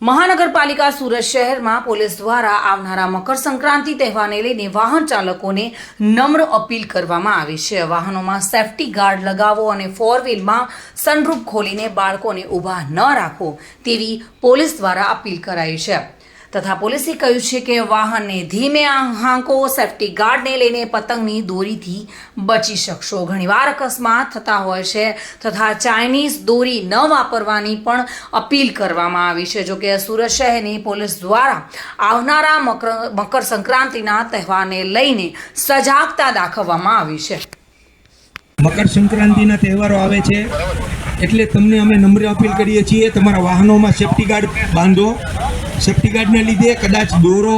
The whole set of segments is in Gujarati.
મહાનગરપાલિકા સુરત શહેરમાં પોલીસ દ્વારા આવનારા મકર સંક્રાંતિ તહેવારને લઈને વાહન ચાલકોને નમ્ર અપીલ કરવામાં આવી છે. વાહનોમાં સેફટી ગાર્ડ લગાવો અને ફોર વ્હીલમાં સનરૂફ ખોલીને બાળકોને ઊભા ન રાખો તેવી પોલીસ દ્વારા અપીલ કરાઈ છે. તથા પોલીસે કહ્યું છે કે વાહનને ધીમે હાંકો સેફટી ગાર્ડને લઈને પતંગની દોરીથી બચી શકશો. ઘણીવાર અકસ્માત થતા હોય છે તથા ચાઇનીઝ દોરી ન વાપરવાની પણ અપીલ કરવામાં આવી છે. જોકે સુરત શહેરની પોલીસ દ્વારા આવનારા મકર મકર સંક્રાંતિના તહેવારને લઈને સજાગતા દાખવવામાં આવી છે. મકર સંક્રાંતિના તહેવારો આવે છે. એટલે તમને અમે નમ્ર અપીલ કરીએ છીએ, તમારા વાહનોમાં સેફ્ટી ગાર્ડ બાંધો. સેફ્ટી ગાર્ડને લીધે કદાચ દોરો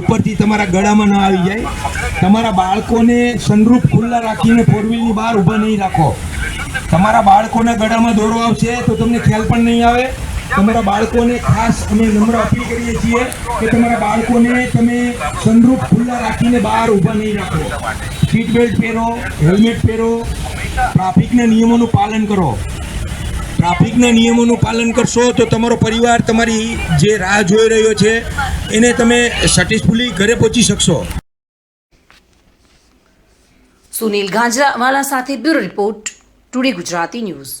ઉપરથી તમારા ગળામાં ન આવી જાય. તમારા બાળકોને સનરૂફ ખુલ્લા રાખીને ફોર વ્હીલની બહાર ઊભા નહીં રાખો. તમારા બાળકોના ગળામાં દોરો આવશે તો તમને ખ્યાલ પણ નહીં આવે. તમારા બાળકોને ખાસ અમે નમ્ર અપીલ કરીએ છીએ કે તમારા બાળકોને તમે સનરૂફ ખુલ્લા રાખીને બહાર ઊભા નહીં રાખો. સીટ બેલ્ટ પહેરો હેલ્મેટ પહેરો ટ્રાફિકના નિયમોનું પાલન કરો. ટ્રાફિકના નિયમોનું પાલન કરશો તો તમારો પરિવાર તમારી જે રાહ જોઈ રહ્યો છે, એને તમે સટિસફુલી ઘરે પહોંચી શકશો. સુનિલ ગાંજરાવાલા સાથે bureau report, today Gujarati news.